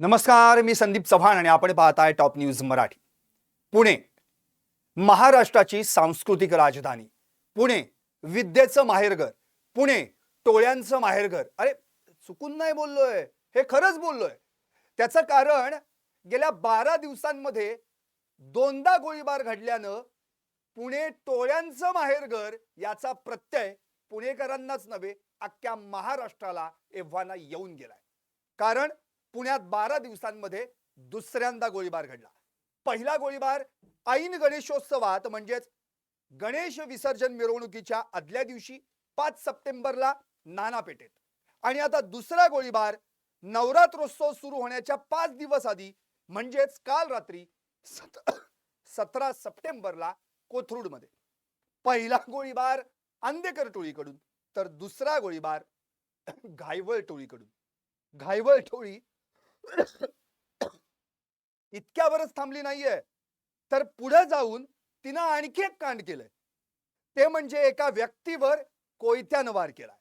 नमस्कार मी संदीप चव्हाण आणि आपण पाहताय टॉप न्यूज मराठी. पुणे महाराष्ट्राची सांस्कृतिक राजधानी. पुणे विद्येचं माहेरघर पुणे टोळ्यांचं माहेरघर अरे चुकून नाही बोललोय. हे खरंच बोललोय. त्याचं कारण गेल्या बारा दिवसांमध्ये दोनदा गोळीबार घडल्यानं पुणे टोळ्यांचं माहेरघर याचा प्रत्यय पुणेकरांनाच नव्हे अख्ख्या महाराष्ट्राला एव्हाना येऊन गेलाय. कारण पुण्यात बारा दिवसांमध्ये दुसऱ्यांदा गोळीबार घडला. पहिला गोळीबार ऐन गणेशोत्सवात म्हणजेच गणेश विसर्जन मिरवणुकीच्या आदल्या दिवशी पाच सप्टेंबरला नानापेठेत. आणि आता दुसरा गोळीबार नवरात्रोत्सव सुरू होण्याच्या पाच दिवस आधी म्हणजेच काल रात्री सत सतरा सप्टेंबरला कोथरूडमध्ये. पहिला गोळीबार आंदेकर टोळीकडून तर दुसरा गोळीबार घायवळ टोळीकडून. घायवळ टोळी इतक्यावरच थांबली नाहीये. तर पुढे जाऊन तिनं आणखी एक कांड केलंय. ते म्हणजे एका व्यक्तीवर कोयत्यानं वार केलाय.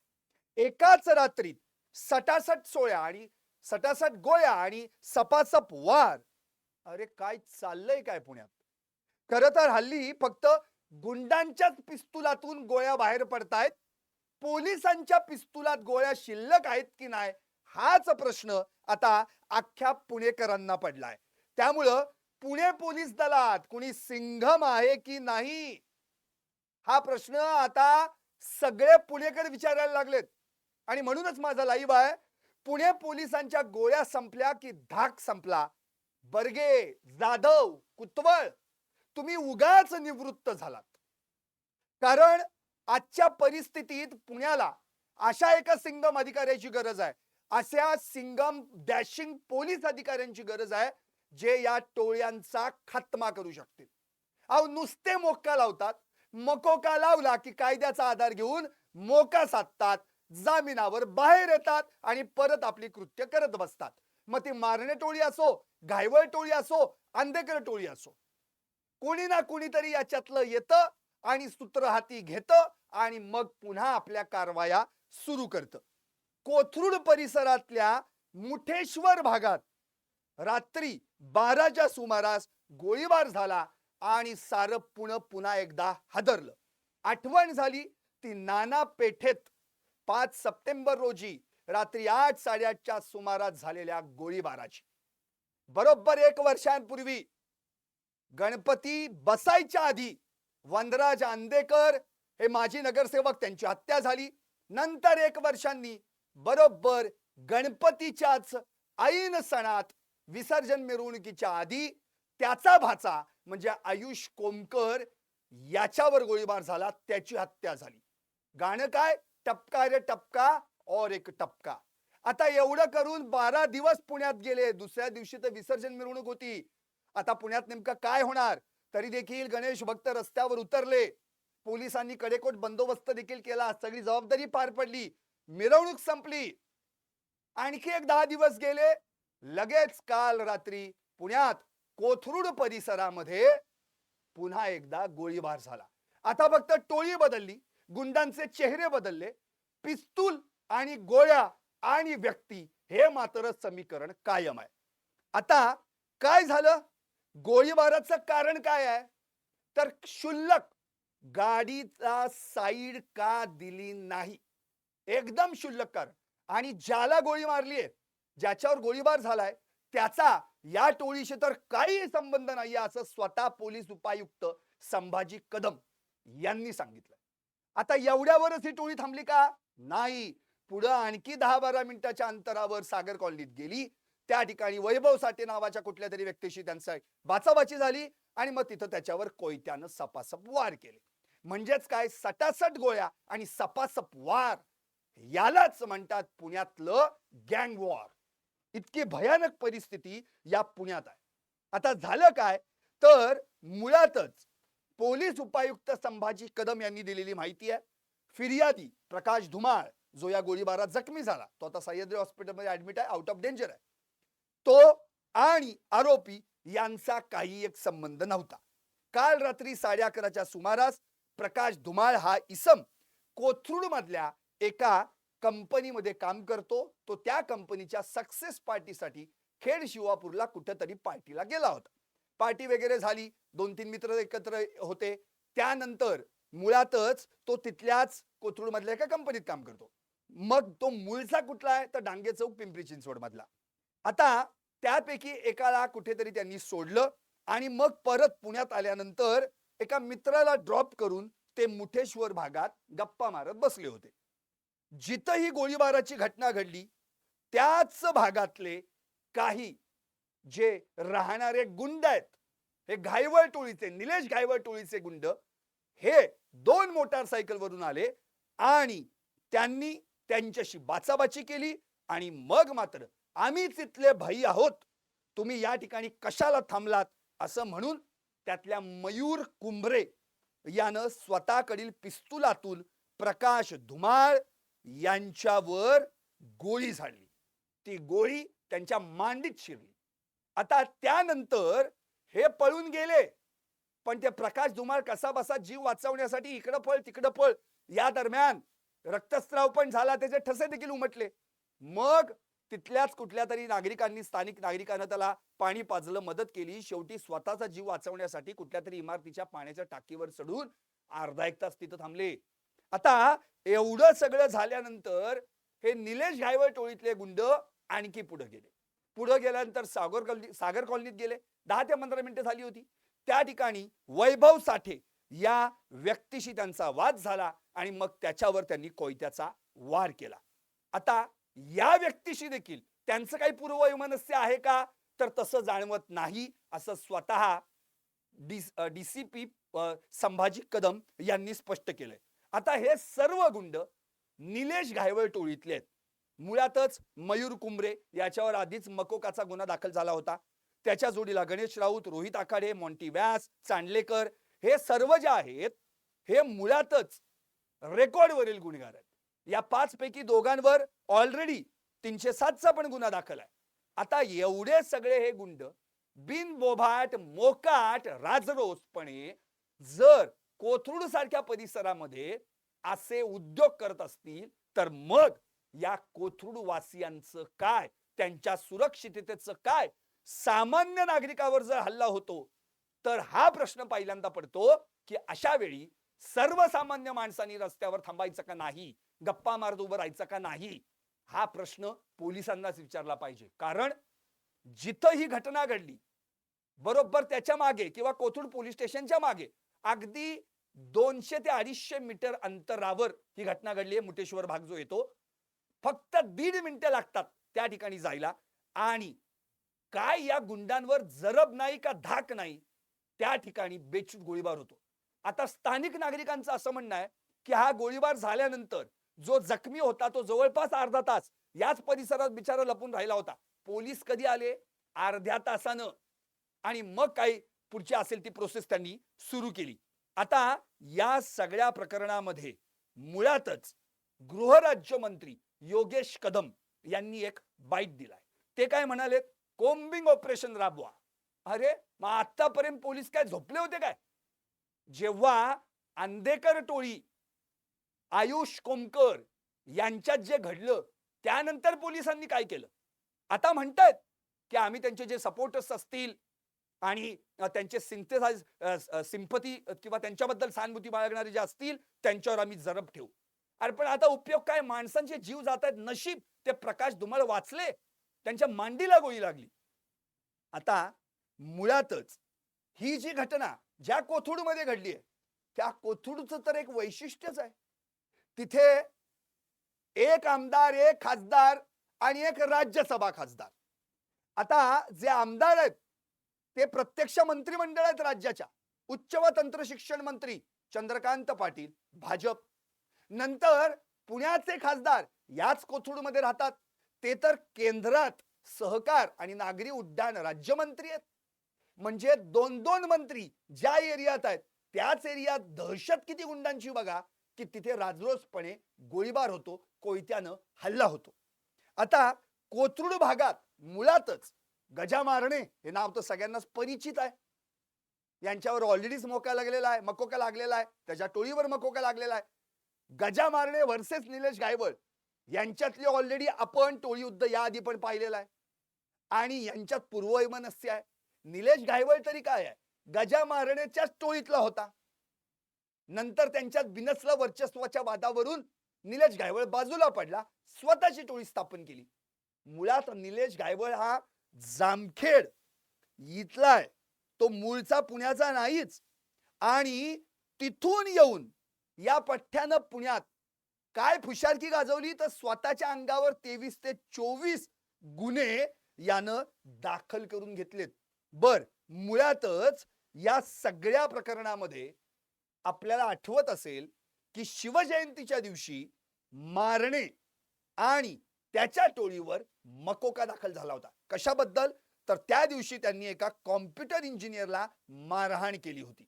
एकाच रात्रीत सटासट सोळ्या आणि सटासट गोळ्या आणि सपासप वार. अरे काय चाललंय काय पुण्यात? खर तर हल्ली फक्त गुंडांच्याच पिस्तुलातून गोळ्या बाहेर पडतायत. पोलिसांच्या पिस्तुलात गोळ्या शिल्लक आहेत की नाही हाच प्रश्न आता अख्ख्या पुणेकरांना पडलाय. त्यामुळं पुणे पोलीस दलात कुणी सिंघम आहे की नाही? हा प्रश्न आता सगळे पुणेकर विचारायला लागलेत. आणि म्हणूनच माझा लाईव्ह आहे. पुणे पोलिसांच्या गोळ्या संपल्या की धाक संपला. बर्गे जाधव कुतवळ तुम्ही उगाच निवृत्त झालात. कारण आजच्या परिस्थितीत पुण्याला अशा एका सिंगम अधिकाऱ्याची गरज आहे. अशा सिंगम डॅशिंग पोलीस अधिकाऱ्यांची गरज आहे जे या टोळ्यांचा खात्मा करू शकतील. अहो नुसते मोक्का लावतात. मकोका लावला की कायद्याचा आधार घेऊन मोका साधतात जामिनावर बाहेर येतात आणि परत आपली कृत्य करत बसतात. मग ती मारणे टोळी असो घायवळ टोळी असो अंधेकर टोळी असो. कोणी ना कोणीतरी याच्यातलं येतं आणि सूत्र हाती घेतं आणि मग पुन्हा आपल्या कारवाया सुरू करतं. कोथरूड परिसरातल्या मुठेश्वर भागात रात्री बाराच्या सुमारास गोळीबार झाला आणि सारं पुणं पुन्हा एकदा हादरलं. आठवण झाली ती नाना पेठेत. पाच सप्टेंबर रोजी रात्री आठ साडेआठच्या सुमारास झालेल्या गोळीबाराची. बरोबर एक वर्षांपूर्वी गणपती बसायच्या आधी वनराज आंदेकर हे माजी नगरसेवक त्यांची हत्या झाली. नंतर एक वर्षांनी बरोबर गणपतीच्याच ऐन सणात विसर्जन मिरवणुकीच्या आधी त्याचा भाचा म्हणजे आयुष कोमकर याच्यावर गोळीबार झाला त्याची हत्या झाली. गाणं काय? टपका रे टपका और एक टपका. आता एवढं करून बारा दिवस पुण्यात गेले दुसऱ्या दिवशी तर विसर्जन मिरवणूक होती. आता पुण्यात नेमकं काय होणार? तरी देखील गणेश भक्त रस्त्यावर उतरले. पोलिसांनी कडेकोट बंदोबस्त देखील केला सगळी जबाबदारी पार पडली. मिरवणूक संपली. आणखी एक दहा दिवस गेले. लगेच काल रात्री पुण्यात कोथरूड परिसरामध्ये पुन्हा एकदा गोळीबार झाला. आता फक्त टोळी बदलली गुंडांचे चेहरे बदलले पिस्तूल आणि गोळ्या आणि व्यक्ती हे मात्र समीकरण कायम आहे. आता काय झालं? गोळीबाराचं कारण काय आहे? तर क्षुल्लक गाडीचा साईड का दिली नाही? एकदम क्षुल्लक कारण आणि ज्याला गोळी मारली आहे ज्याच्यावर गोळीबार झालाय त्याचा या टोळीशी तर काही संबंध नाही असं स्वतः पोलीस उपायुक्त संभाजी कदम यांनी सांगितलं आता एवढ्यावरच ही टोळी थांबली का? नाही. पुढं आणखी दहा बारा मिनिटाच्या अंतरावर सागर कॉलनीत गेली. त्या ठिकाणी वैभव साठे नावाच्या कुठल्या तरी व्यक्तीशी त्यांचा बाचाबाची झाली आणि मग तिथं त्याच्यावर कोयत्यानं सपासप वार केले. म्हणजेच काय? सटासट गोळ्या आणि सपासप वार. यालाच म्हणतात पुण्यातलं गँग वॉर. इतकी भयानक परिस्थिती या पुण्यात आहे. आता झालं काय? तर मुळातच पोलीस उपायुक्त संभाजी कदम यांनी दिलेली माहिती आहे. फिर्यादी प्रकाश धुमाळ जो या गोळीबारात जखमी झाला तो आता सह्याद्री हॉस्पिटलमध्ये ऍडमिट आहे आउट ऑफ डेंजर आहे. तो आणि आरोपी यांचा काही एक संबंध नव्हता. काल रात्री साडे अकराच्या सुमारास प्रकाश धुमाळ हा इसम कोथरूड मधल्या एका कंपनीमध्ये काम करतो तो त्या कंपनीच्या सक्सेस पार्टीसाठी खेड शिवापूरला कुठेतरी पार्टीला गेला होता. पार्टी वगैरे झाली दोन तीन मित्र एकत्र होते. त्यानंतर मुळातच तो तिथल्याच कोथरूडमधल्या एका कंपनीत काम करतो. मग तो मूळचा कुठला आहे? तर डांगे चौक पिंपरी चिंचवड मधला आता त्यापैकी एकाला कुठेतरी त्यांनी सोडलं आणि मग परत पुण्यात आल्यानंतर एका मित्राला ड्रॉप करून ते मुठेश्वर भागात गप्पा मारत बसले होते. जिथं ही गोळीबाराची घटना घडली त्याच भागातले काही जे राहणारे गुंड आहेत हे घायवळ टोळीचे निलेश घायवळ टोळीचे गुंड हे दोन मोटारसायकलवरून आले आणि त्यांनी त्यांच्याशी बाचाबाची केली आणि मग मात्र आम्ही तिथले भाई आहोत. तुम्ही या ठिकाणी कशाला थांबलात असं म्हणून त्यातल्या मयूर कुंभरे यानं स्वतःकडील पिस्तुलातून प्रकाश धुमाळ यांच्यावर गोळी झाडली. ती गोळी त्यांच्या मांडीत शिरली. आता त्यानंतर हे पळून गेले. पण ते प्रकाश धुमाळ कसा बसा जीव वाचवण्यासाठी इकडं पळ तिकडं पळ. या दरम्यान रक्तस्राव पण झाला त्याचे ठसे देखील उमटले. मग तिथल्याच कुठल्या तरी नागरिकांनी स्थानिक नागरिकांना त्याला पाणी पाजलं मदत केली. शेवटी स्वतःचा जीव वाचवण्यासाठी कुठल्या तरी इमारतीच्या पाण्याच्या टाकीवर चढून अर्धा एक तास तिथं थांबले. आता एवढं सगळं झाल्यानंतर हे निलेश घायवळ टोळीतले गुंड आणखी पुढे गेले. पुढे गेल्यानंतर सागर कॉलनी सागर कॉलनीत गेले. दहा ते पंधरा मिनिटं झाली होती. त्या ठिकाणी वैभव साठे या व्यक्तीशी त्यांचा वाद झाला आणि मग त्याच्यावर त्यांनी कोयत्याचा वार केला. आता या व्यक्तीशी देखील त्यांचं काही पूर्ववैमनस्य आहे का? तर तसं जाणवत नाही असं स्वतः डी डीसीपी संभाजी कदम यांनी स्पष्ट केलंय. आता हे सर्व गुंड निलेश घायवळ टोळीतले आहेत. मुळातच मयूर कुंबरे याच्यावर आधीच मकोकाचा गुन्हा दाखल झाला होता. त्याच्या जोडीला गणेश राऊत रोहित आखाडे मॉन्टी व्यास चांडलेकर हे सर्व जे आहेत हे मुळातच रेकॉर्डवरील गुन्हेगार आहेत. या पाच पैकी दोघांवर ऑलरेडी तीनशे सातचा पण गुन्हा दाखल आहे. आता एवढे सगळे हे गुंड बिनबोभाट मोकाट राजरोसपणे जर कोथरूड सारख्या परिसरामध्ये असे उद्योग करत असतील तर मग या कोथरूड वासियांचं काय? त्यांच्या सुरक्षिततेचं काय? सामान्य नागरिकावर जर हल्ला होतो तर हा प्रश्न पहिल्यांदा पडतो की अशा वेळी सर्वसामान्य माणसांनी रस्त्यावर थांबायचं का नाही? गप्पा मारत उभं राहायचं का नाही? हा प्रश्न पोलिसांनाच विचारला पाहिजे. कारण जिथं ही घटना घडली बरोबर त्याच्यामागे किंवा कोथरूड पोलीस स्टेशनच्या मागे अगदी दोनशे ते अडीचशे मीटर अंतरावर ही घटना घडली आहे. मुटेश्वर भाग जो येतो फक्त दीड मिनिटं लागतात त्या ठिकाणी जायला. आणि काय या गुंडांवर जरब नाही का धाक नाही त्या ठिकाणी बेचूट गोळीबार होतो. आता स्थानिक नागरिकांचं असं म्हणणं आहे की हा गोळीबार झाल्यानंतर जो जखमी होता तो जवळपास अर्धा तास याच परिसरात बिचारा लपून राहिला होता. पोलीस कधी आले? अर्ध्या तासानं. आणि मग काही पुढची असेल ती प्रोसेस त्यांनी सुरू केली. आता या सगळ्या प्रकरणामध्ये मुळातच गृहराज्यमंत्री योगेश कदम यांनी एक बाईट दिलाय. ते काय म्हणाले? कोम्बिंग ऑपरेशन राबवा. अरे मग आतापर्यंत पोलीस काय झोपले होते काय? जेव्हा आंदेकर टोळी आयुष कोमकर यांच्यात जे घडलं त्यानंतर पोलिसांनी काय केलं? आता म्हणतायत की आम्ही त्यांचे जे सपोर्टर्स असतील आणि त्यांचे सिंथेसाइज सिंपती किंवा त्यांच्याबद्दल सहानुभूती बाळगणारे जे असतील त्यांच्यावर आम्ही जरब ठेवू. अरे पण आता उपयोग काय? माणसांचे जीव जात आहेत नशीब. ते प्रकाश धुमाळ वाचले. त्यांच्या मांडीला गोळी लागली. आता मुळातच ही जी घटना ज्या कोथरूडमध्ये घडली आहे त्या कोथरूडचं तर एक वैशिष्ट्यच आहे. तिथे एक आमदार एक खासदार आणि एक राज्यसभा खासदार. आता जे आमदार आहेत ते प्रत्यक्ष मंत्रिमंडळ आहेत राज्याच्या. उच्च व तंत्र शिक्षण मंत्री चंद्रकांत पाटील भाजप. नंतर पुण्याचे खासदार याच कोथरूडमध्ये राहतात. ते तर केंद्रात सहकार आणि नागरी उड्डाण राज्यमंत्री आहेत. म्हणजे दोन दोन मंत्री ज्या एरियात आहेत त्याच एरियात दहशत किती गुंडांची बघा की तिथे राजरोसपणे गोळीबार होतो कोयत्यानं हल्ला होतो. आता कोथरूड भागात मुळातच गजा मारणे हे नाव तर सगळ्यांनाच परिचित आहे. यांच्यावर ऑलरेडीच मोका लागलेला आहे मकोका लागलेला आहे त्याच्या टोळीवर मकोका लागलेला आहे. गजा मारणे वर्सेस निलेश गायवळ यांच्यातली ऑलरेडी आपण टोळी युद्ध याआधी पण पाहिलेला आहे. आणि यांच्यात पूर्ववैमनस्य आहे. निलेश गायवळ तरी काय आहे? गजा मारण्याच्याच टोळीतला होता. नंतर त्यांच्यात बिनसलं वर्चस्वाच्या वादावरून निलेश गायवळ बाजूला पडला स्वतःची टोळी स्थापन केली. मुळात निलेश गायवळ हा जामखेड इथलाय. तो मूळचा पुण्याचा नाहीच. आणि तिथून येऊन या पठ्ठ्यानं पुण्यात काय फुशारकी गाजवली तर स्वतःच्या अंगावर तेवीस ते चोवीस गुन्हे यानं दाखल करून घेतलेत. बर मुळातच या सगळ्या प्रकरणामध्ये आपल्याला आठवत असेल की शिवजयंतीच्या दिवशी मारणे आणि त्याच्या टोळीवर मकोका दाखल झाला होता. कशाबद्दल? तर त्या दिवशी त्यांनी एका कॉम्प्युटर इंजिनियरला मारहाण केली होती.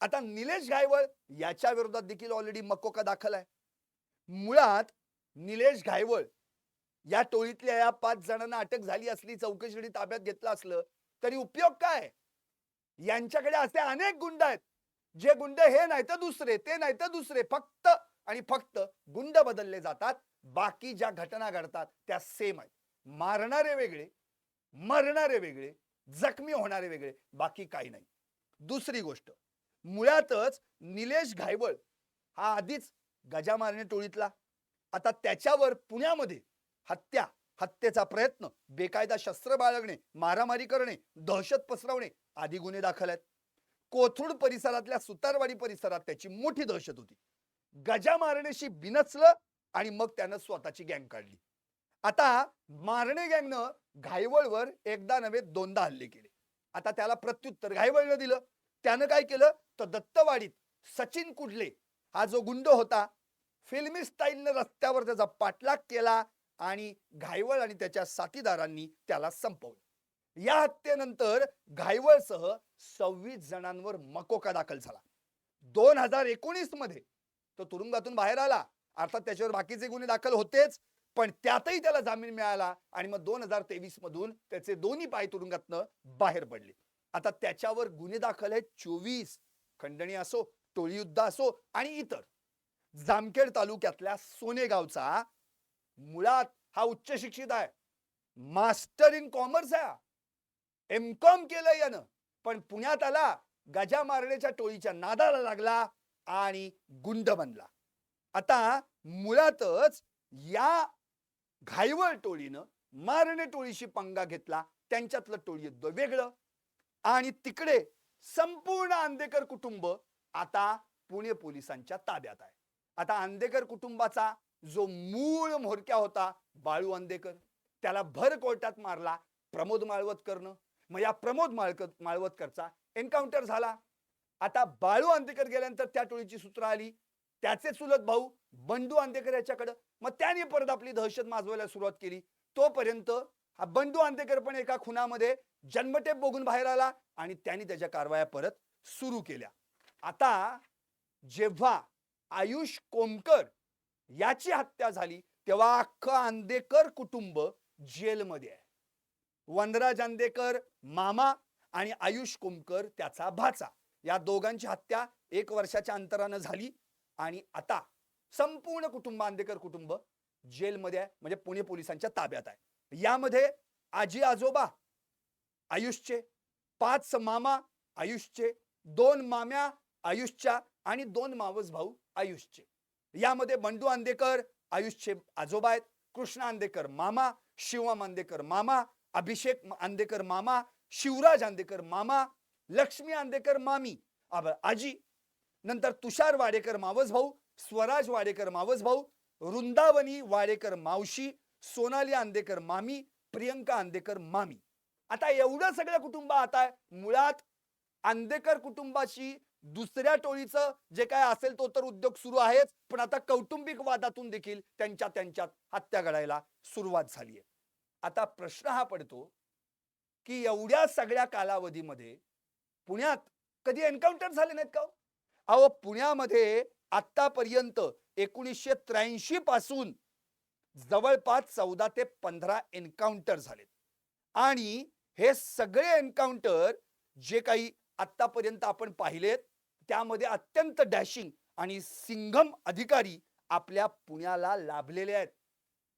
आता निलेश गायवळ याच्या विरोधात देखील ऑलरेडी मकोका दाखल आहे. मुळात निलेश घायवळ या टोळीतल्या या पाच जणांना अटक झाली असली चौकशीसाठी ताब्यात घेतलं असलं तरी उपयोग काय? यांच्याकडे असे अनेक गुंड आहेत. जे गुंड हे नाही तर दुसरे ते नाही तर दुसरे फक्त आणि फक्त गुंड बदलले जातात. बाकी ज्या घटना घडतात त्या सेम आहेत. मारणारे वेगळे मरणारे वेगळे जखमी होणारे वेगळे बाकी काही नाही. दुसरी गोष्ट मुळातच निलेश घायवळ हा आधीच गजा मारणे टोळीतला. आता त्याच्यावर पुण्यामध्ये हत्या हत्येचा प्रयत्न बेकायदा शस्त्र बाळगणे मारामारी करणे दहशत पसरवणे आदी गुन्हे दाखल आहेत. कोथरूड परिसरातल्या सुतारवाडी परिसरात त्याची मोठी दहशत होती. गजा मारण्याशी बिनचलं आणि मग त्यानं स्वतःची गँग काढली. आता मारणे गँगनं घायवळवर एकदा नव्हे दोनदा हल्ले केले. आता त्याला प्रत्युत्तर घायवळनं दिलं. त्यानं काय केलं? तर दत्तवाडीत सचिन कुडले हा जो गुंड होता फिल्मी स्टाईलनं रस्त्यावर त्याचा पाठलाग केला आणि घायवळ आणि त्याच्या साथीदारांनी त्याला संपवलं. या हत्येनंतर घायवळसह सव्वीस जणांवर मकोका दाखल झाला. दोन हजार एकोणीसमध्ये तो तुरुंगातून बाहेर आला. अर्थात त्याच्यावर बाकीचे गुन्हे दाखल होतेच. पण त्यातही त्याला जामीन मिळाला आणि मग दोन हजार तेवीस मधून त्याचे दोन्ही पाय तुरुंगातनं बाहेर पडले. आता त्याच्यावर गुन्हे दाखल आहेत चोवीस. खंडणी असो टोळीयुद्ध असो आणि इतर. जामखेड तालुक्यातल्या सोनेगावचा मुळात हा उच्च शिक्षित आहे. मास्टर इन कॉमर्स आहे एम कॉम केलं यानं. पण पुण्यात आला गजा मारण्याच्या टोळीच्या नादाला लागला आणि गुंड बनला. आता मुळातच या घायवळ टोळीनं मारणे टोळीशी पंगा घेतला. त्यांच्यातलं टोळी वेगळं. आणि तिकडे संपूर्ण आंदेकर कुटुंब आता पुणे पोलिसांच्या ताब्यात आहे. आता आंदेकर कुटुंबाचा जो मूळ म्होरक्या होता बाळू आंदेकर त्याला भर कोर्टात मारला प्रमोद माळवतकरनं. मग या प्रमोद माळकर माळवतकरचा एन्काउंटर झाला. आता बाळू आंदेकर गेल्यानंतर त्या टोळीची सूत्र आली. त्याचे चुलत भाऊ बंडू आंदेकर याच्याकडं. मग त्याने परत आपली दहशत माजवायला सुरुवात केली. तोपर्यंत हा बंडू आंदेकर पण एका खुनामध्ये जन्मटेप बघून बाहेर आला आणि त्यांनी त्याच्या कारवाया परत सुरू केल्या. आता जेव्हा आयुष कोमकर याची हत्या झाली तेव्हा अख्खं आंदेकर कुटुंब जेलमध्ये आहे. वनराज आंदेकर मामा आणि आयुष कोमकर त्याचा भाचा. या दोघांची हत्या एक वर्षाच्या अंतरानं झाली आणि आता संपूर्ण कुटुंब आंदेकर कुटुंब जेलमध्ये आहे म्हणजे पुणे पोलिसांच्या ताब्यात आहे. यामध्ये आजी आजोबा आयुषचे पाच मामा आयुषचे दोन माम्या आयुषच्या आणि दोन मावस भाऊ आयुषचे. यामध्ये बंडू आंदेकर आयुषचे आजोबा आहेत कृष्ण आंदेकर मामा शिवम आंदेकर मामा अभिषेक आंदेकर मामा शिवराज आंदेकर मामा लक्ष्मी आंदेकर मामी आजी नंतर तुषार वाडेकर मावस भाऊ स्वराज वाडेकर मावस भाऊ वृंदावनी वाडेकर मावशी सोनाली आंदेकर मामी प्रियंका आंदेकर मामी. आता एवढं सगळं कुटुंब आता मुळात आंदेकर कुटुंबाशी दुसऱ्या टोळीचं जे काय असेल तो तर उद्योग सुरू आहेच पण आता कौटुंबिक वादातून देखील त्यांच्या त्यांच्यात हत्या घडायला सुरुवात झाली आहे. आता प्रश्न हा पडतो की एवढ्या सगळ्या कालावधीमध्ये पुण्यात कधी एन्काउंटर झाले नाहीत का हो? अहो पुण्यामध्ये आत्तापर्यंत एकोणीसशे त्र्याऐंशी पासून जवळपास चौदा ते पंधरा एन्काउंटर झालेत. आणि हे सगळे एन्काउंटर जे काही आत्तापर्यंत आपण पाहिलेत त्यामध्ये अत्यंत डॅशिंग आणि सिंघम अधिकारी आपल्या पुण्याला लाभलेले आहेत.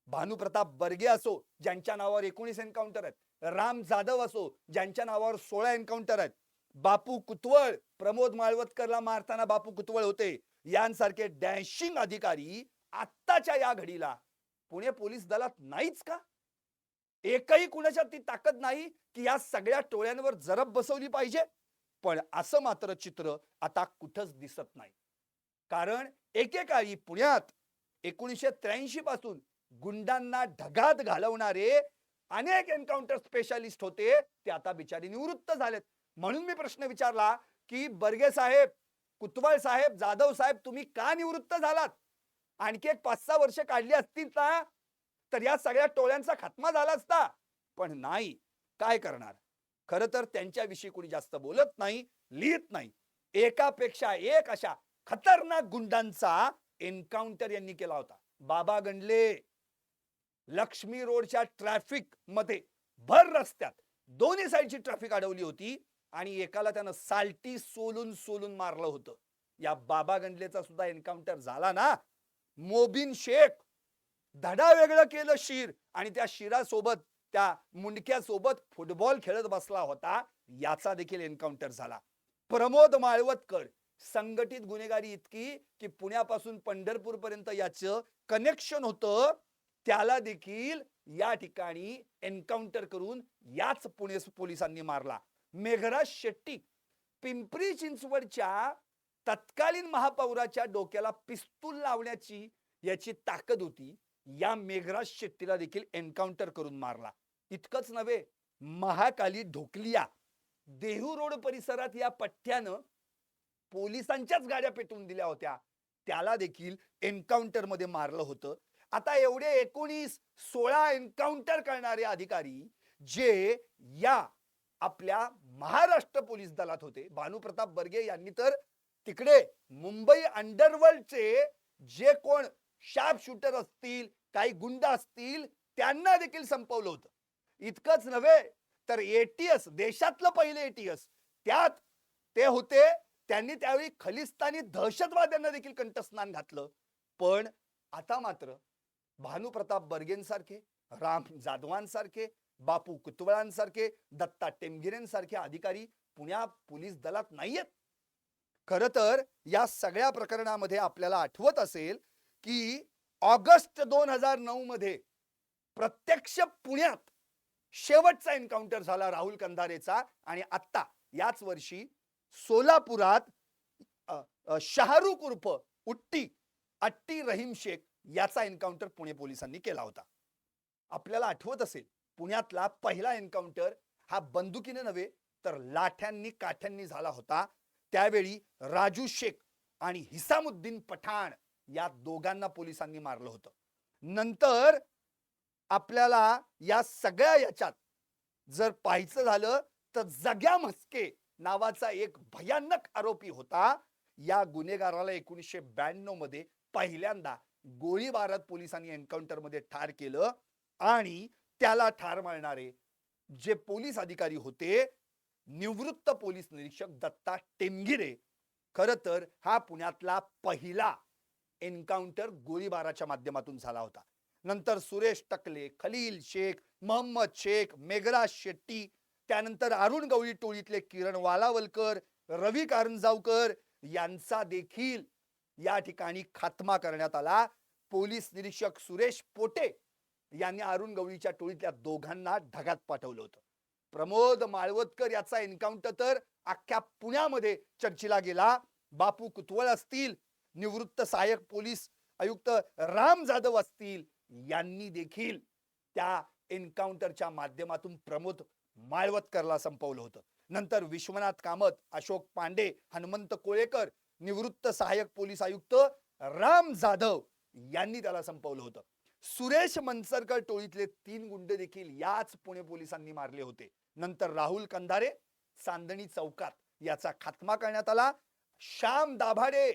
भानुप्रताप बर्गे असो ज्यांच्या नावावर एकोणीस एन्काउंटर आहेत. राम जाधव असो ज्यांच्या नावावर सोळा एन्काउंटर आहेत. बापू कुतवळ प्रमोद माळवतकरला मारताना बापू कुतवळ होते. यांसारखे डॅशिंग अधिकारी आत्ताच्या या घडीला. पुणे पोलीस दलात नाहीच का? एकही कुणाच्या ती ताकद नाही की या सगळ्या टोळ्यांवर जरब बसवली पाहिजे. पण असं मात्र चित्र आता कुठंच दिसत नाही. कारण एकेकाळी पुण्यात एकोणीसशे त्र्याऐंशी पासून गुंडांना ढगात घालवणारे अनेक एन्काउंटर स्पेशालिस्ट होते ते आता बिचारी निवृत्त झालेत. म्हणून मी प्रश्न विचारला की बर्गे साहेब कुतवळ साहेब जाधव साहेब तुम्ही का निवृत्त झालात? आणखी एक पाच सहा वर्ष काढली असतील ना तर या सगळ्या टोळ्यांचा खात्मा झाला असता. पण नाही. काय करणार? खर तर त्यांच्याविषयी कोणी जास्त बोलत नाही लिहित नाही. एकापेक्षा एक अशा खतरनाक गुंडांचा एन्काउंटर यांनी केला होता. बाबा गंडले लक्ष्मी रोडच्या ट्रॅफिकमध्ये भर रस्त्यात दोन्ही साईडची ट्रॅफिक अडवली होती. आणि एकाला त्यानं साल्टी सोलून सोलून मारलं होतं. या बाबा गंडलेचा सुद्धा एन्काउंटर झाला ना? मोबिन शेख धडा वेगळं केलं शिर आणि त्या शिरासोबत त्या मुंडक्यासोबत फुटबॉल खेळत बसला होता. याचा देखील एन्काउंटर झाला. प्रमोद माळवतकर संघटित गुन्हेगारी इतकी की पुण्यापासून पंढरपूर पर्यंत याचं कनेक्शन होतं. त्याला देखील या ठिकाणी एन्काउंटर करून याच पुणे पोलिसांनी मारला. मेघराज शेट्टी पिंपरी चिंचवडच्या तत्कालीन महापौराच्या डोक्याला पिस्तूल लावण्याची याची ताकद होती या मेघराज शेट्टीला देखील एन्काउंटर करून मारला. इतकंच नव्हे महाकाली ढोकलिया देहू रोड परिसरात या पठ्ठ्यानं पोलिसांच्याच गाड्या पेटवून दिल्या होत्या. त्याला देखील एन्काउंटरमध्ये मारलं होतं. आता एवढे एकोणीस सोळा एन्काउंटर करणारे अधिकारी जे या आपल्या महाराष्ट्र पोलीस दलात होते. भानुप्रताप बर्गे यांनी तर तिकडे मुंबई अंडरवर्ल्डचे जे कोण शार्प शूटर असतील काही गुंड असतील त्यांना देखील संपवलं होतं. इतकंच नव्हे तर एटीएस देशातलं पहिले एटीएस त्यात ते होते त्यांनी त्यावेळी खलिस्तानी दहशतवाद्यांना देखील कंठस्नान घातलं. पण आता मात्र भानुप्रताप बर्गेंसारखे राम जाधवांसारखे बापू कुतवळांसारखे दत्ता टेमगिरेंसारखे अधिकारी पुण्या पोलीस दलात नाहीयेत. खर तर या सगळ्या प्रकरणामध्ये आपल्याला आठवत असेल की ऑगस्ट दोन हजार नऊ मध्ये प्रत्यक्ष पुण्यात शेवटचा एन्काउंटर झाला राहुल कंधारेचा आणि आत्ता याच वर्षी सोलापुरात शाहरुख उर्फ उट्टी अट्टी रहीम शेख याचा एन्काउंटर पुणे पोलिसांनी केला होता. आपल्याला आठवत असेल पुण्यातला पहिला एन्काउंटर हा बंदुकीने नव्हे तर लाठ्यांनी काठ्यांनी झाला होता. त्यावेळी राजू शेख आणि हिसामुद्दीन पठाण या दोघांना पोलिसांनी मारलं होतं. नंतर आपल्याला या सगळ्या याच्यात जर पाहायचं झालं तर जग्या म्हस्के नावाचा एक भयानक आरोपी होता. या गुन्हेगाराला एकोणीसशे ब्याण्णवमध्ये पहिल्यांदा गोळीबारात पोलिसांनी एन्काउंटरमध्ये ठार केलं आणि त्याला ठार मारणारे जे पोलीस अधिकारी होते निवृत्त पोलीस निरीक्षक दत्ता टेमगिरे खर तर हा पुण्यातला पहिला एन्काउंटर गोळीबाराच्या माध्यमातून झाला होता. नंतर सुरेश टकले खलील शेख मोहम्मद शेख मेघराज शेट्टी त्यानंतर अरुण गवळी टोळीतले किरण वालावलकर रवी कारंजावकर यांचा देखील या ठिकाणी खात्मा करण्यात आला. पोलीस निरीक्षक सुरेश पोटे यांनी अरुण गवळीच्या टोळीतल्या दोघांना ढगात पाठवलं होतं. प्रमोद माळवतकर याचा एन्काउंटर तर अख्ख्या पुण्यामध्ये चर्चेला गेला. बापू कुतवळ असतील निवृत्त सहाय्यक पोलीस आयुक्त राम जाधव असतील यांनी देखील त्या एन्काउंटरच्या माध्यमातून प्रमोद माळवतकरला संपवलं होतं. नंतर विश्वनाथ कामत अशोक पांडे हनुमंत कोळेकर निवृत्त सहाय्यक पोलीस आयुक्त राम जाधव यांनी त्याला संपवलं होतं. सुरेश मनसरकर टोळीतले तीन गुंड देखील याच पुणे पोलिसांनी मारले होते. नंतर राहुल कंधारे चांदणी चौकात याचा खात्मा करण्यात आला. श्याम दाभाडे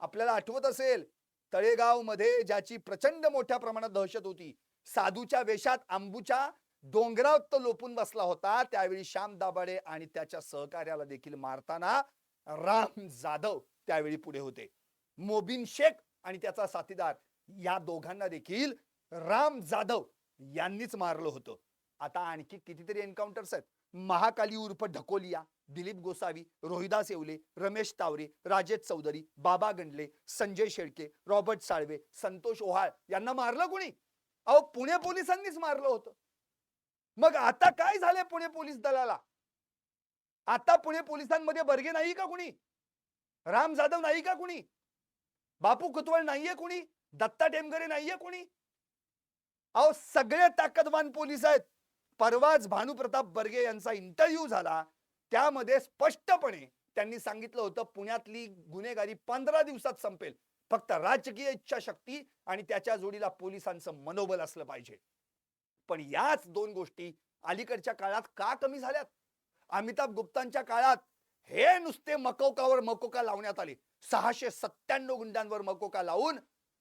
आपल्याला आठवत असेल तळेगावमध्ये ज्याची प्रचंड मोठ्या प्रमाणात दहशत होती साधूच्या वेशात आंबूच्या डोंगरावर तो लोपून बसला होता. त्यावेळी श्याम दाभाडे आणि त्याच्या सहकार्याला देखील मारताना राम जाधव त्यावेळी पुढे होते. मोबिन शेख आणि त्याचा साथीदार या दोघांना देखील राम जाधव यांनीच मारलं होतं. आता आणखी कितीतरी एन्काउंटर्स आहेत. महाकाली उर्फ ढकोलिया दिलीप गोसावी रोहिदास येवले रमेश तावरे राजेश चौधरी बाबा गंडले संजय शेळके रॉबर्ट साळवे संतोष ओहाळ यांना मारलं कोणी? अहो पुणे पोलिसांनीच मारलं होतं. मग आता काय झालंय पुणे पोलीस दलाला? आता पुणे पोलिसांमध्ये बर्गे नाही का कुणी? राम जाधव नाही का कुणी? बापू कुतवळ नाहीये कुणी? दत्ता टेमगरे नाहीये कोणी? अहो सगळे ताकदवान पोलीस आहेत. परवाच भानुप्रताप बर्गे यांचा इंटरव्ह्यू झाला. त्यामध्ये स्पष्टपणे त्यांनी सांगितलं होतं पुण्यातली गुन्हेगारी पंधरा दिवसात संपेल. फक्त राजकीय इच्छाशक्ती आणि त्याच्या जोडीला पोलिसांचं मनोबल असलं पाहिजे. पण याच दोन गोष्टी अलीकडच्या काळात का कमी झाल्यात? अमिताभ गुप्तांच्या काळात हे नुसते मकोकावर मकोका लावण्यात आले. सहाशे सत्त्याण्णव गुंडांवर मकोका लावून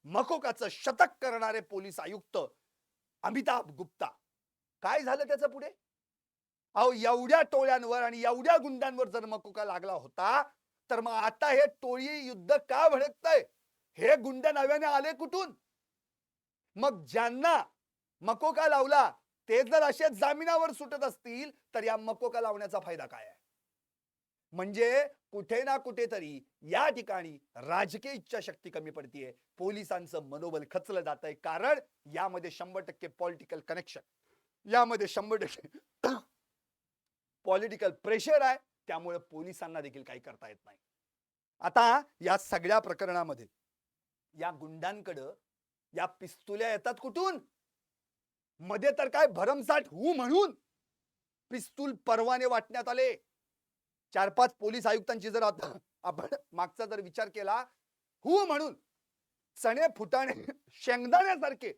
मकोकाचं शतक करणारे पोलीस आयुक्त अमिताभ गुप्ता. काय झालं त्याचं पुढे? अहो एवढ्या टोळ्यांवर आणि एवढ्या गुंडांवर जर मकोका लागला होता तर मग आता हे टोळी युद्ध का भडकतंय? हे गुंड नव्याने आले कुठून? मग ज्यांना मकोका लावला ते जर असे जामिनावर सुटत असतील तर या मकोका लावण्याचा फायदा काय आहे? म्हणजे कुठे ना कुठेतरी या ठिकाणी राजकीय इच्छाशक्ती कमी पडतीये. पोलिसांचं मनोबल खचलं जात आहे कारण यामध्ये शंभर टक्के पॉलिटिकल कनेक्शन यामध्ये शंभर टक्के पॉलिटिकल प्रेशर आहे. त्यामुळे पोलिसांना देखील काही करता येत नाही. आता या सगळ्या प्रकरणामध्ये या गुंडांकडं या पिस्तुल्या येतात कुठून? मध्ये तर काय भरमसाठ हू म्हणून पिस्तूल परवाने वाटण्यात आले. चार पाच पोलीस आयुक्तांची जर आता आपण मागचा जर विचार केला हु म्हणून चणे फुटाणे शेंगदाण्यासारखे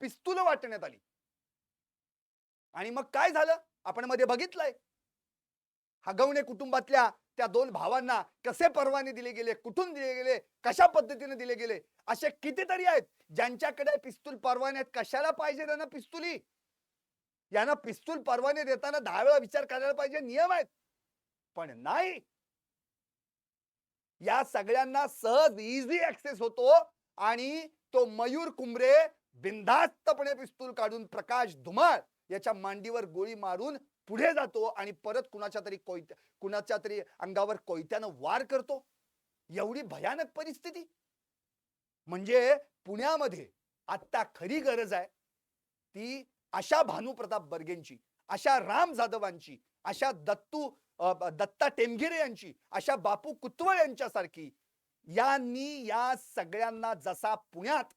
पिस्तुल वाटण्यात आली. आणि मग काय झालं? आपण मध्ये बघितलंय. हगवणे कुटुंबातल्या त्या दोन भावांना कसे परवाने दिले गेले कुठून दिले गेले कशा पद्धतीने दिले गेले असे कितीतरी आहेत ज्यांच्याकडे पिस्तूल परवाने आहेत. कशाला पाहिजे त्यांना पिस्तुली? यांना पिस्तूल परवाने देताना दहा वेळा विचार करायला पाहिजे. नियम आहेत. पण नाही. या सगळ्यांना सहज इझी ऍक्सेस होतो आणि तो मयूर कुंभरे बिंधास्तपणे पिस्तूल काढून प्रकाश धुमाळ याच्या मांडीवर गोळी मारून पुढे जातो आणि परत कुणाच्या तरी कोयत्या कुणाच्या तरी अंगावर कोयत्यानं वार करतो. एवढी भयानक परिस्थिती. म्हणजे पुण्यामध्ये आत्ता खरी गरज आहे. ती अशा भानुप्रताप बर्गेंची अशा राम जाधवांची अशा दत्तू दत्ता टेमघिरे यांची अशा बापू कुतवळ यांच्यासारखी यांनी या सगळ्यांना जसा पुण्यात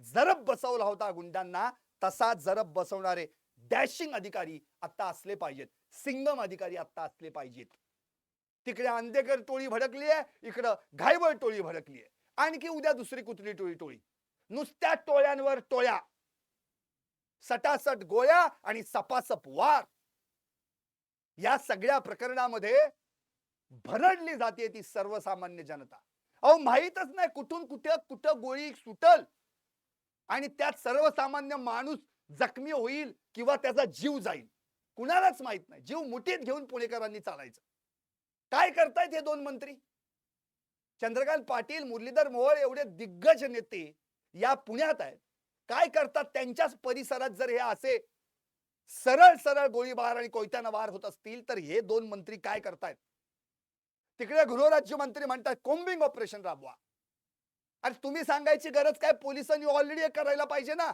जरब बसवला होता गुंडांना तसा जरब बसवणारे डॅशिंग अधिकारी आता असले पाहिजेत. सिंगम अधिकारी आता असले पाहिजेत. तिकडे अंधेकर टोळी भडकली आहे इकडं घायवळ टोळी भडकली आहे. आणखी उद्या दुसरी कुठली टोळी टोळी. नुसत्या टोळ्यांवर टोळ्या. सटासट गोळ्या आणि सपासप वार. या सगळ्या प्रकरणामध्ये भरडली जाते ती सर्वसामान्य जनता. अहो माहीतच नाही कुठून कुठं कुठं गोळी सुटल आणि त्यात सर्वसामान्य माणूस जखमी होईल किंवा त्याचा जीव जाईल. कुणालाच माहीत नाही. जीव मुठीत घेऊन पुणेकरांनी चालायचं. काय करतायत हे दोन मंत्री? चंद्रकांत पाटील मुरलीधर मोहोळ एवढे दिग्गज नेते या पुण्यात आहेत. काय करतात? त्यांच्याच परिसरात जर हे असे सरळ सरळ गोळीबार आणि कोयत्यानं वार होत असतील तर हे दोन मंत्री काय करतायत? तिकडे गृहराज्यमंत्री म्हणतात कोम्बिंग ऑपरेशन राबवा. आणि तुम्ही सांगायची गरज काय? पोलिसांनी ऑलरेडी करायला पाहिजे ना.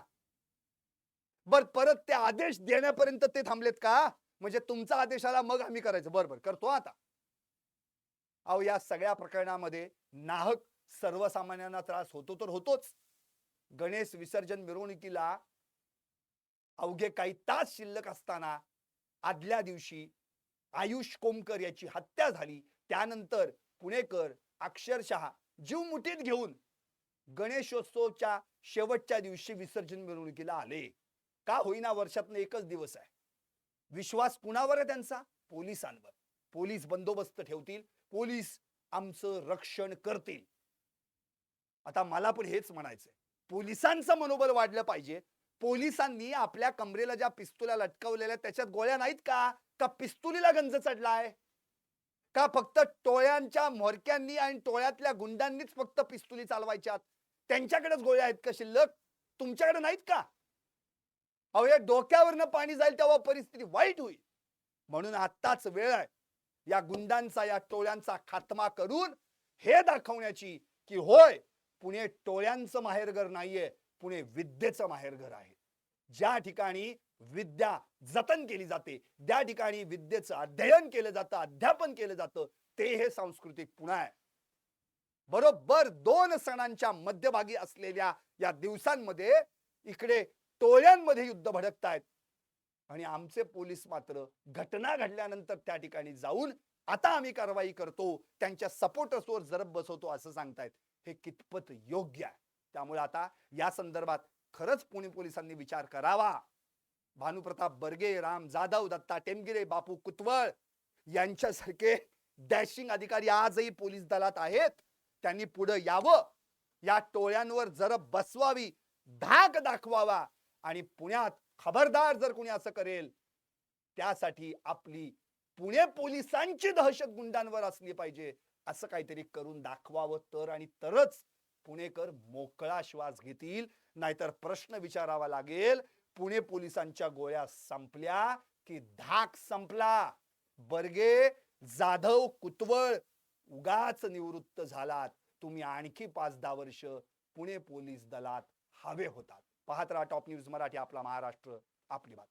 बर परत ते आदेश देण्यापर्यंत ते थांबलेत का? म्हणजे तुमचा आदेश आला मग आम्ही करायचं. बरं बरं करतो आता. अहो या सगळ्या प्रकरणामध्ये नाहक सर्वसामान्यांना त्रास होतो तर होतोच. गणेश विसर्जन मिरवणुकीला अवघे काही तास शिल्लक असताना आदल्या दिवशी आयुष कोमकर याची हत्या झाली. त्यानंतर पुणेकर अक्षरशः जीव मुठीत घेऊन गणेशोत्सवच्या शेवटच्या दिवशी विसर्जन मिरवणुकीला आले. का होईना वर्षातनं एकच दिवस आहे. विश्वास कुणावर आहे त्यांचा? पोलिसांवर. पोलीस बंदोबस्त ठेवतील. पोलीस आमचं रक्षण करतील. आता मला पण हेच म्हणायचंय. पोलिसांचं मनोबल वाढलं पाहिजे. पोलिसांनी आपल्या कमरेला ज्या पिस्तुल्या लटकवलेल्या त्याच्यात गोळ्या नाहीत का? का पिस्तुलीला गंज चढलाय? का फक्त टोळ्यांच्या म्होरक्यांनी आणि टोळ्यातल्या गुंडांनीच फक्त पिस्तुली चालवायच्यात? त्यांच्याकडेच गोळ्या आहेत का शिल्लक? तुमच्याकडे नाहीत का? अहो या डोक्यावरनं पाणी जाईल तेव्हा परिस्थिती वाईट होईल. म्हणून आत्ताच वेळ आहे. या गुंडांचा या टोळ्यांचा खात्मा करून हे दाखवण्याची की होय पुणे टोळ्यांचं माहेरघर नाहीये. पुणे विद्येचं माहेरघर आहे. ज्या ठिकाणी विद्या जतन केली जाते त्या ठिकाणी विद्येचं अध्ययन केलं जातं अध्यापन केलं जातं ते हे सांस्कृतिक पुणे आहे. बरोबर दोन सणांच्या मध्यभागी असलेल्या या दिवसांमध्ये इकडे टोळ्यांमध्ये युद्ध भडकतायत. आणि आमचे पोलीस मात्र घटना घडल्यानंतर त्या ठिकाणी जाऊन आता आम्ही कारवाई करतो त्यांच्या सपोर्टर्सवर जरब बसवतो असं सांगतायत. हे कितपत योग्य आहे? त्यामुळे आता या संदर्भात खरंच पुणे पोलिसांनी विचार करावा. भानुप्रताप बर्गे राम जाधव दत्ता टेमगिरे बापू कुतवळ यांच्यासारखे डॅशिंग अधिकारी आजही पोलीस दलात आहेत. त्यांनी पुढे यावं. या टोळ्यांवर जर बसवावी धाक दाखवावा आणि पुण्यात खबरदार जर कोणी असं करेल त्यासाठी आपली पुणे पोलिसांची दहशत गुंडांवर असली पाहिजे असं काहीतरी करून दाखवावं तर आणि तरच पुणेकर मोकळा श्वास घेतील नाहीतर प्रश्न विचारावा लागेल. पुणे पोलिसांच्या गोळ्या संपल्या की धाक संपला. बर्गे जाधव कुतवळ उगाच निवृत्त झालात. तुम्ही आणखी पाच दहा वर्ष पुणे पोलीस दलात हवे होतात. पाहत राहा टॉप न्यूज मराठी आपला महाराष्ट्र. आपली बात